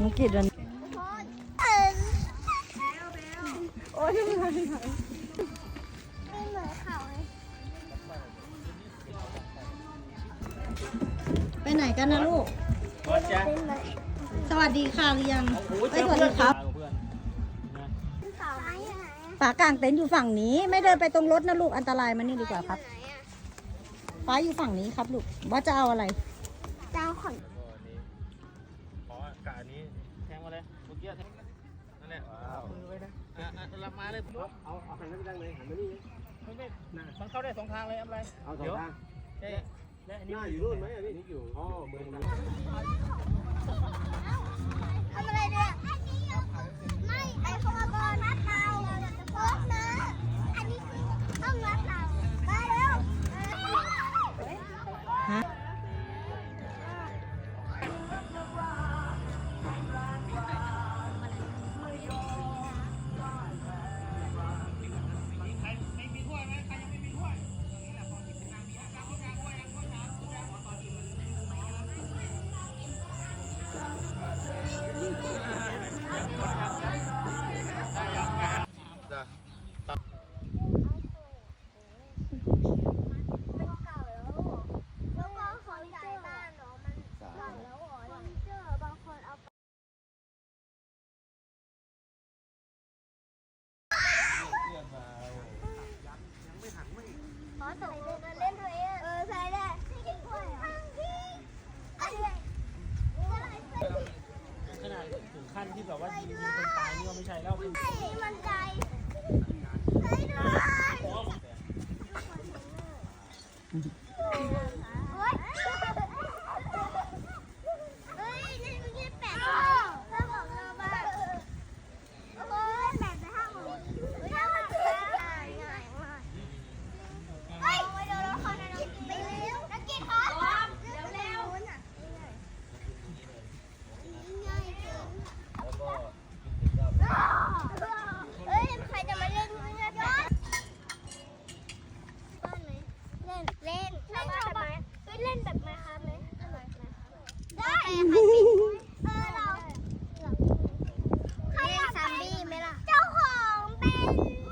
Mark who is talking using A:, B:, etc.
A: น้องกิดวัน
B: โอ้ยไม่
C: เหมือนเขาเลย
A: ไปไหนกันนะลูก สวัสดีค่ะหรือยังเอ้ยสวัสดีครับ
C: เขาไหนไหน
A: ฝากางเต็นท์อยู่ฝั่งนี้ ไม่เดินไปตรงรถนะลูกอันตรายมานี่ดีกว่าครับ ฟ้าอยู่ฝั่งนี้ครับลูก ว่าจะเอาอะไร
C: เจ้าขอน
D: ขอ กะนี้แทงมาเลยเมื่อกี้แทงนั่นแหละมือไว้นะอะอะรับมาเลยเอาเอาหันไปทางไหนหันมานี่ไม่ไม่มันเข้าได้สองทางเลยอะไรเอาสองทางเอ๊ะและอันนี้อยู่นู่นไหมอันนี้อยู่อ๋อ
C: ขั้น
D: ที่แบบว่ายิงคนตายนี่ก็ไม่ใช่แล้ว
C: ไอ้มันใจ bye.